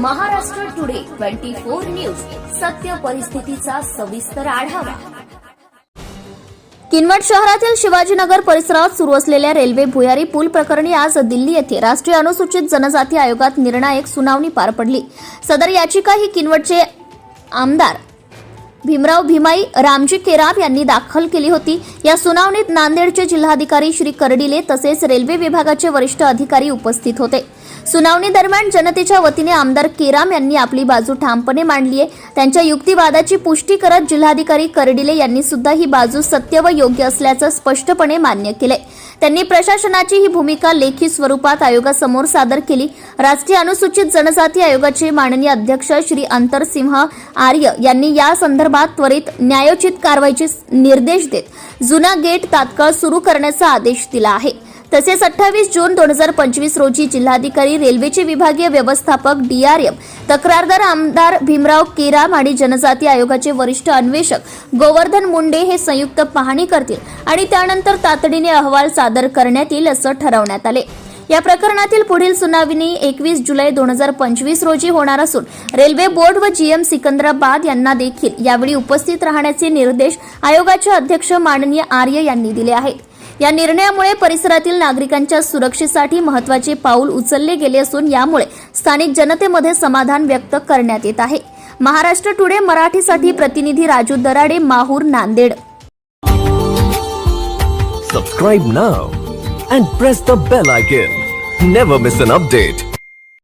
Maharashtra today twenty four news. सत्य परिस्थितीचा सविस्तर आढावा. किनवट शहरातील शिवाजीनगर परिसरात सुरू असलेल्या रेल्वे भुयारी पूल प्रकरणी आज दिल्ली येथे राष्ट्रीय अनुसूचित जनजाती आयोगात निर्णायक सुनावणी पार पडली. सदर याचिका ही किनवटचे आमदार भीमराव भीमाई रामजी केराम यांनी दाखल केली होती. या सुनावणीत नांदेडचे जिल्हाधिकारी श्री कर्डिले तसेच रेल्वे विभागाचे वरिष्ठ अधिकारी उपस्थित होते. सुनावणी दरम्यान जनतेच्या वतीने आमदार केराम यांनी आपली बाजू ठामपणे मांडली आहे. त्यांच्या युक्तिवादाची पुष्टी करत जिल्हाधिकारी कर्डिले यांनी सुद्धा ही बाजू सत्य व योग्य असल्याचं स्पष्टपणे मान्य केले त्यांनी प्रशासनाची ही भूमिका लेखी स्वरूपात आयोगासमोर सादर केली. राष्ट्रीय अनुसूचित जनजाती आयोगाचे माननीय अध्यक्ष श्री अंतरसिंह आर्य यांनी या संदर्भात त्वरित न्यायोचित कारवाईचे निर्देश देत जुना गेट तात्काळ सुरू करण्याचा आदेश दिला आहे. तसेच अठ्ठावीस जून दोन हजार पंचवीस रोजी जिल्हाधिकारी रेल्वेचे विभागीय व्यवस्थापक डीआरएम तक्रारदार आमदार भीमराव केराम आणि जनजाती आयोगाचे वरिष्ठ अन्वेषक गोवर्धन मुंडे हे संयुक्त पाहणी करतील आणि त्यानंतर तातडीने अहवाल सादर करण्यात येईल असं ठरवण्यात आले. या प्रकरणातील पुढील सुनावणी एकवीस जुलै दोन हजार पंचवीस रोजी होणार असून रेल्वे बोर्ड व जीएम सिकंदराबाद यांना देखील यावेळी उपस्थित राहण्याचे निर्देश आयोगाचे अध्यक्ष माननीय आर्य यांनी दिले आहेत. या निर्णयामुळे परिसरातील नागरिकांच्या सुरक्षेसाठी महत्त्वाचे पाऊल उचलले गेले असून यामुळे स्थानिक जनतेमध्ये समाधान व्यक्त करण्यात येत आहे. महाराष्ट्र टुडे मराठीसाठी प्रतिनिधी Raju Darade Mahur Nanded. Subscribe now and press the bell icon never miss an update